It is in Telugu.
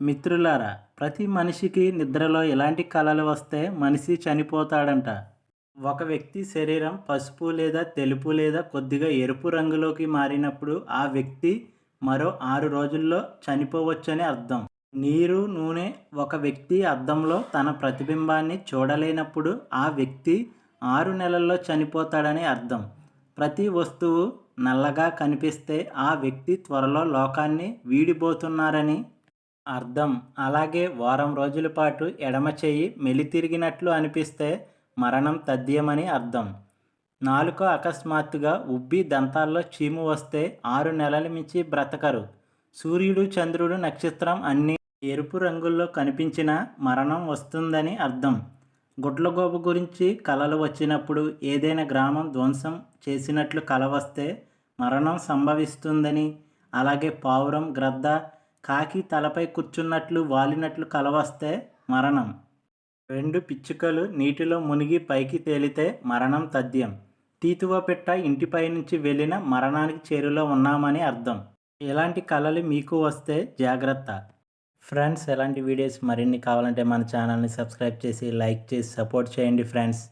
మిత్రులారా ప్రతి మనిషికి నిద్రలో ఎలాంటి కలలు వస్తే మనిషి చనిపోతాడంట. ఒక వ్యక్తి శరీరం పసుపు లేదా తెలుపు లేదా కొద్దిగా ఎరుపు రంగులోకి మారినప్పుడు ఆ వ్యక్తి మరో ఆరు రోజుల్లో చనిపోవచ్చని అర్థం. నీరు నూనె ఒక వ్యక్తి అద్దంలో తన ప్రతిబింబాన్ని చూడలేనప్పుడు ఆ వ్యక్తి ఆరు నెలల్లో చనిపోతాడని అర్థం. ప్రతి వస్తువు నల్లగా కనిపిస్తే ఆ వ్యక్తి త్వరలో లోకాన్ని వీడిపోతున్నారని అర్థం. అలాగే వారం రోజుల పాటు ఎడమ చేయి మెలితిరిగినట్లు అనిపిస్తే మరణం తథ్యమని అర్థం. నాలుక అకస్మాత్తుగా ఉబ్బి దంతాల్లో చీము వస్తే ఆరు నెలల మించి బ్రతకరు. సూర్యుడు చంద్రుడు నక్షత్రం అన్నీ ఎరుపు రంగుల్లో కనిపించిన మరణం వస్తుందని అర్థం. గుడ్లగోబు గురించి కలలు వచ్చినప్పుడు ఏదైనా గ్రామం ధ్వంసం చేసినట్లు కల వస్తే మరణం సంభవిస్తుందని అలాగే పావురం గ్రద్ద కాకి తలపై కూర్చున్నట్లు వాలినట్లు కలవస్తే మరణం. రెండు పిచ్చుకలు నీటిలో మునిగి పైకి తేలితే మరణం తథ్యం. తీతువ పెట్ట ఇంటిపై నుంచి వెళ్ళిన మరణానికి చేరులో ఉన్నామని అర్థం. ఇలాంటి కళలు మీకు వస్తే జాగ్రత్త. ఫ్రెండ్స్ ఎలాంటి వీడియోస్ మరిన్ని కావాలంటే మన ఛానల్ని సబ్స్క్రైబ్ చేసి లైక్ చేసి సపోర్ట్ చేయండి ఫ్రెండ్స్.